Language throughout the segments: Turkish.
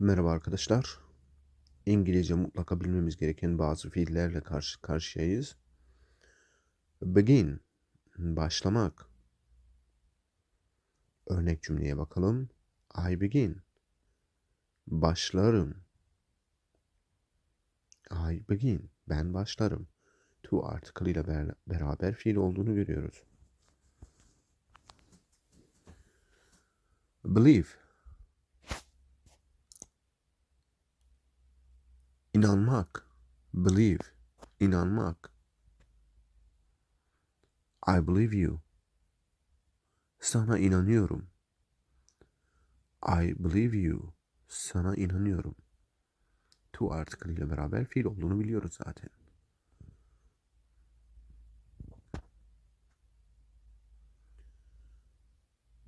Merhaba arkadaşlar. İngilizce mutlaka bilmemiz gereken bazı fiillerle karşı karşıyayız. Begin, başlamak. Örnek cümleye bakalım. I begin. Başlarım. I begin. Ben başlarım. To ile ber- beraber fiil olduğunu görüyoruz. Believe. İnanmak. Believe. İnanmak. I believe you. Sana inanıyorum. I believe you. Sana inanıyorum. To article ile beraber fiil olduğunu biliyoruz zaten.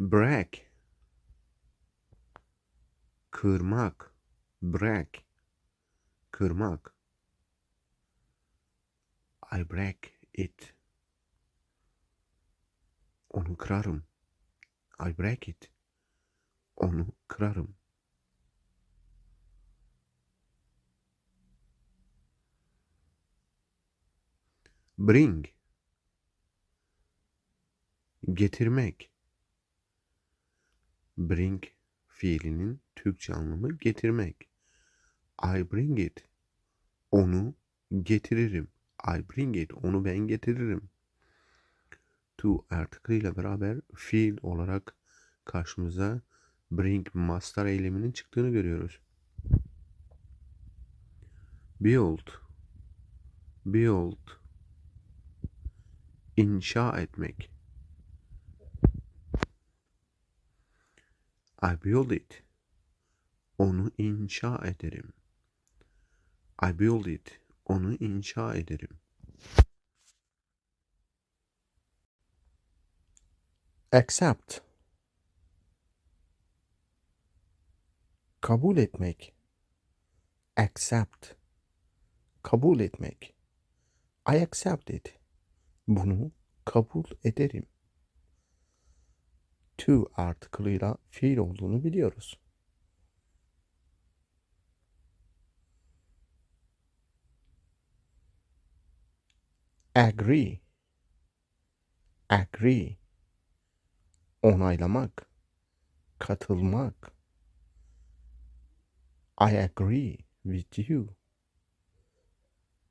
Break. Kırmak. Break. Kırmak. I break it. Onu kırarım. I break it. Onu kırarım. Bring. Getirmek. Bring fiilinin Türkçe anlamı getirmek. I bring it. Onu getiririm. I bring it. Onu ben getiririm. To ile beraber fiil olarak karşımıza bring master eyleminin çıktığını görüyoruz. Build. Build. İnşa etmek. I build it. Onu inşa ederim. I build it. Onu inşa ederim. Accept. Kabul etmek. Accept. Kabul etmek. I accept it. Bunu kabul ederim. To article'ıyla fiil olduğunu biliyoruz. Agree. Agree. Onaylamak. Katılmak. I agree with you.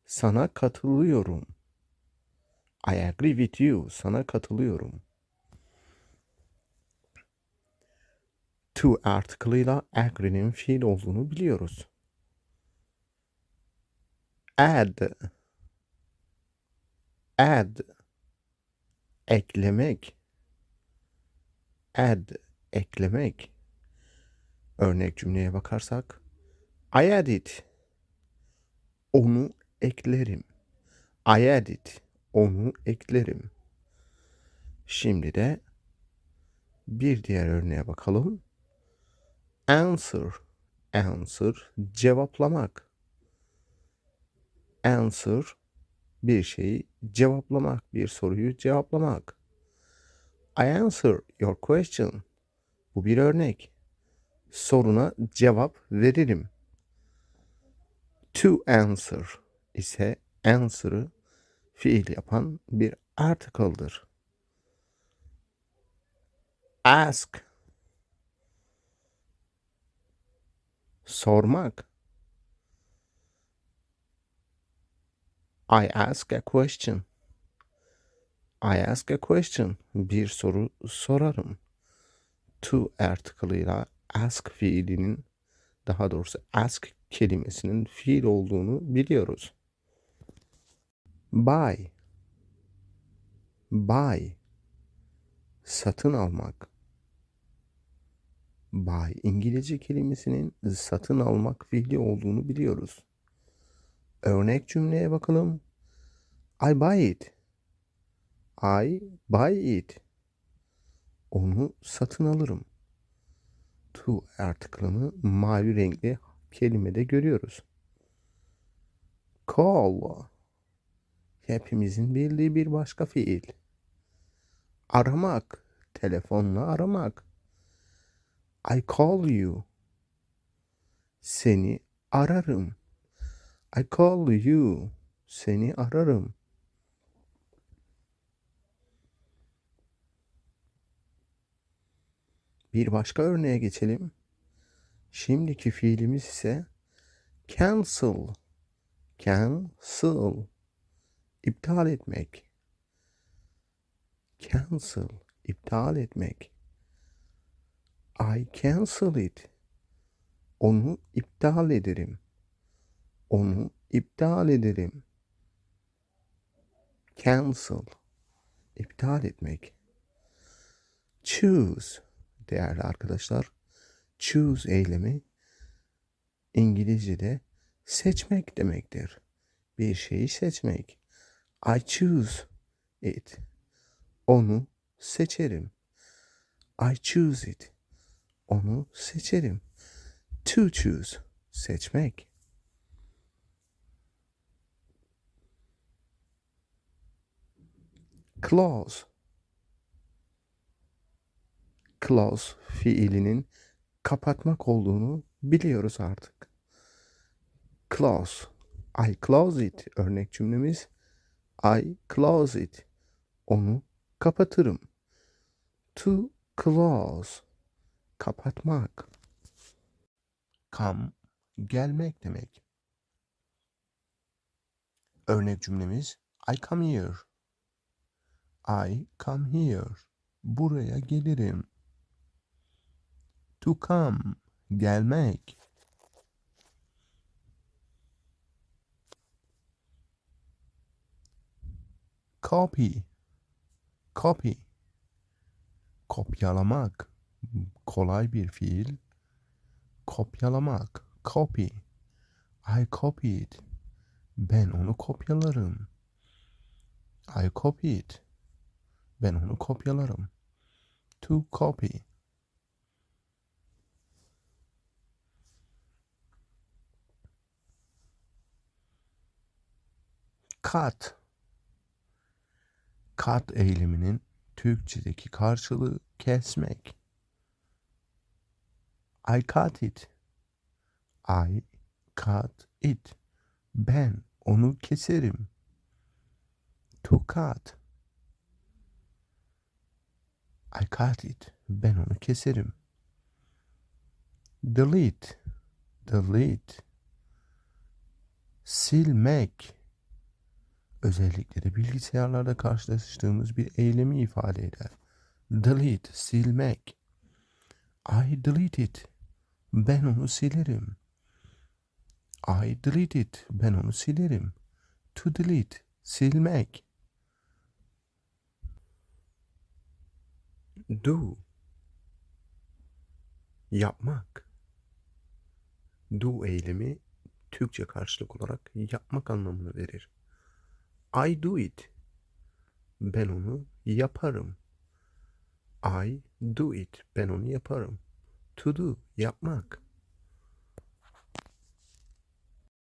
Sana katılıyorum. I agree with you. Sana katılıyorum. To article'ıyla agree'nin fiil olduğunu biliyoruz. Add. Add. Eklemek. Add. Eklemek. Örnek cümleye bakarsak. I add. Onu eklerim. I add. Onu eklerim. Şimdi de bir diğer örneğe bakalım. Answer. Answer cevaplamak. Answer bir şeyi cevaplamak, bir soruyu cevaplamak. I answer your question. Bu bir örnek. Soruna cevap veririm. To answer ise answer'ı fiil yapan bir article'dır. Ask sormak. Ask a question. I ask a question. Bir soru sorarım. To article'ıyla ask fiilinin daha doğrusu ask kelimesinin fiil olduğunu biliyoruz. Buy. Buy. Satın almak. Buy İngilizce kelimesinin satın almak fiili olduğunu biliyoruz. Örnek cümleye bakalım. I buy it. I buy it. Onu satın alırım. To article'ını mavi renkli kelimede görüyoruz. Call. Hepimizin bildiği bir başka fiil. Aramak. Telefonla aramak. I call you. Seni ararım. I call you. Seni ararım. Bir başka örneğe geçelim. Şimdiki fiilimiz ise cancel. Cancel. İptal etmek. Cancel. İptal etmek. I cancel it. Onu iptal ederim. Onu iptal ederim. Cancel. İptal etmek. Choose. Değerli arkadaşlar. Choose eylemi İngilizce'de seçmek demektir. Bir şeyi seçmek. I choose it. Onu seçerim. I choose it. Onu seçerim. To choose. Seçmek. Close. Close fiilinin kapatmak olduğunu biliyoruz artık. Close. I close it. Örnek cümlemiz. I close it. Onu kapatırım. To close. Kapatmak. Come. Gelmek demek. Örnek cümlemiz. I come here. I come here. Buraya gelirim. To come. Gelmek. Copy. Copy. Kopyalamak. Kolay bir fiil. Kopyalamak. Copy. I copied. Ben onu kopyalarım. I copied. Ben onu kopyalarım. To copy. Cut. Cut eyleminin Türkçedeki karşılığı kesmek. I cut it. I cut it. Ben onu keserim. To cut. I cut it. Ben onu keserim. Delete. Delete. Silmek. Özellikle de bilgisayarlarda karşılaştığımız bir eylemi ifade eder. Delete, silmek. I delete it. Ben onu silerim. I delete it. Ben onu silerim. To delete, silmek. Do. Yapmak. Do eylemi Türkçe karşılık olarak yapmak anlamını verir. I do it. Ben onu yaparım. I do it. Ben onu yaparım. To do. Yapmak.